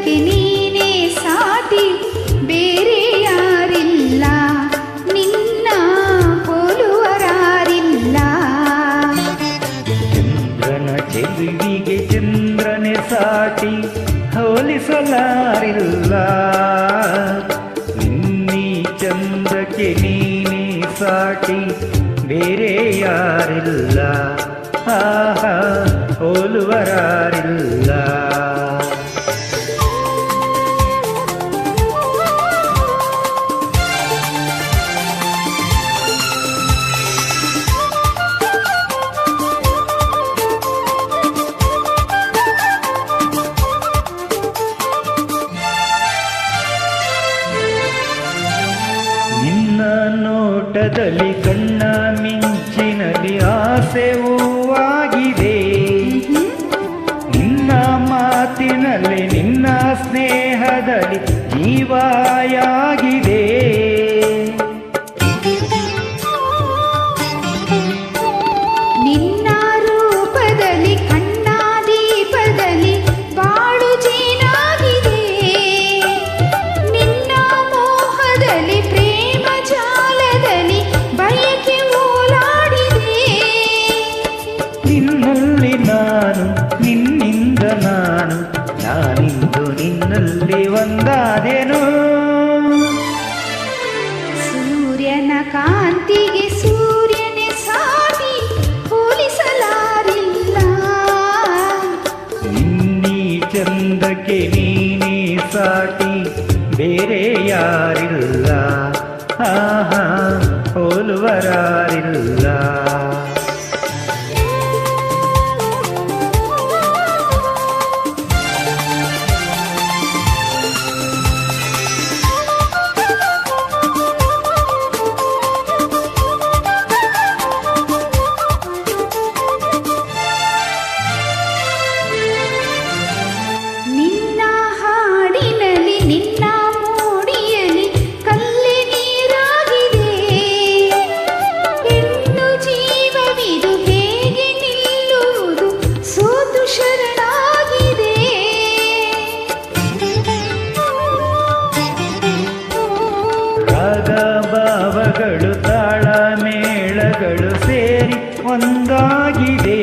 ಜಗಕ್ಕೆ ನೀನೇ ಸಾಟಿ, ಬೇರೆ ಯಾರಿಲ್ಲ. ನಿನ್ನ ಹೋಲುವರಾರಿಲ್ಲ ಚಂದ್ರನ ಚೆಲುವಿಗೆ ಚಂದ್ರನೇ ಸಾಟಿ, ಹೋಲಿಸಲಾರಿಲ್ಲ. ನಿನ್ನೀ ಚಂದಕ್ಕೆ ನೀನೇ ಸಾಟಿ, ಬೇರೆ ಯಾರಿಲ್ಲ. ಆಹಾ, ಹೋಲುವರಾರಿ ನೋಟದಲ್ಲಿ ಕಣ್ಣ ಮಿಂಚಿನಲ್ಲಿ ಆಸೆ ಒಂದಾದೆನು? ಸೂರ್ಯನ ಕಾಂತಿಗೆ ಸೂರ್ಯನೇ ಸಾಟಿ ಹೋಲಿಸಲಾರಿಲ್ಲ. ನಿನ್ನೀ ಚಂದಕ್ಕೆ ನೀನೇ ಸಾಟಿ ಬೇರೆ ಯಾರಿಲ್ಲ. ಆಹಾ ಹೋಲುವರಾರಿಲ್ಲ. ಒಂದಾಗಿದೆ.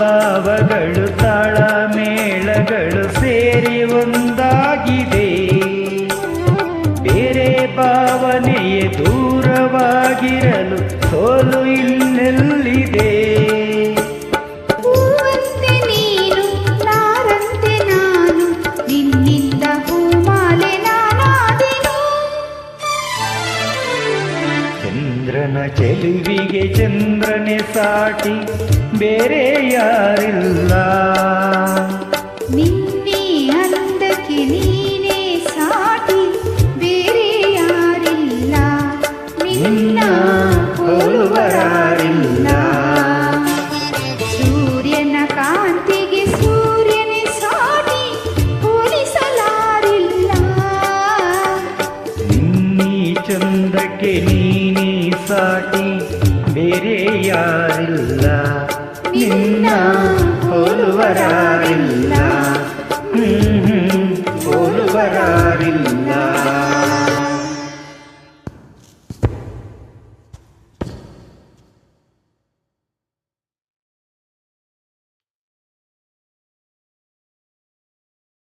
ಭಾವಗಳು ತಾಳ ಮೇಳಗಳು ಸೇರಿ ಒಂದಾಗಿದೆ. ಬೇರೆ ಭಾವನೆಯೇ ದೂರವಾಗಿರಲು ಚಂದ್ರನ ಚೆಲುವಿಗೆ ಚಂದ್ರನೆ ಸಾಟಿ ಬೇರೆ ಯಾರಿಲ್ಲ. ಚಂದಕ್ಕೆ ನೀನೇ ಸಾಟಿ ಬೇರೆ ಯಾರಿಲ್ಲ. ನಿನ್ನ ಹೋಲುವರಾರಿಲ್ಲ.